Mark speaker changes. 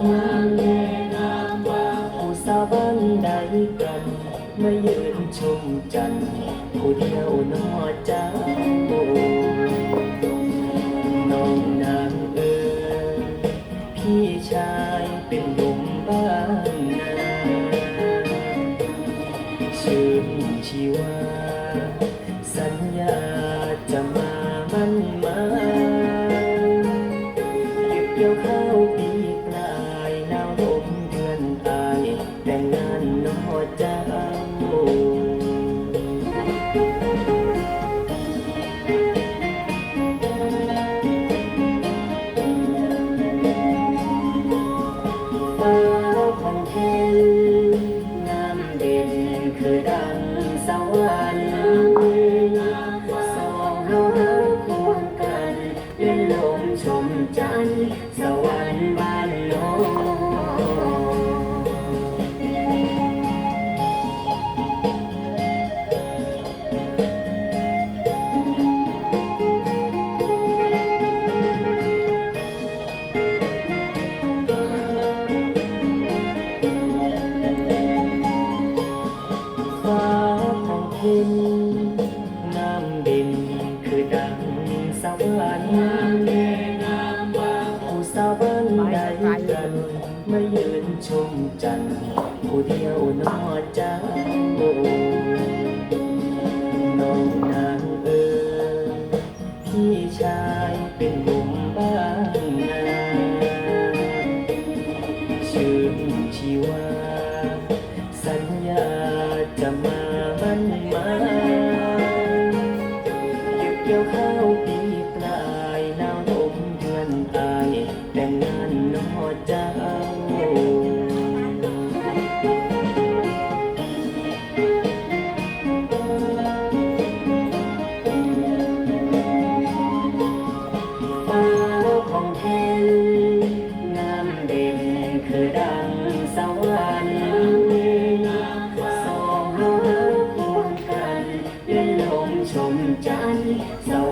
Speaker 1: รรค์ผู้สาวบ้านใดกันมายืนชมจันทร์ผู้เดียวนอจ้าน้องนางเอ๋ยพี่ชายเป็นหนุ่มบ้านนาชื่นชีวา สัญญา คือ มายืนชมจันทร์ผู้เดียวนอเจ้าน้องนางเอ๋ยพี่ชายเป็นบุ So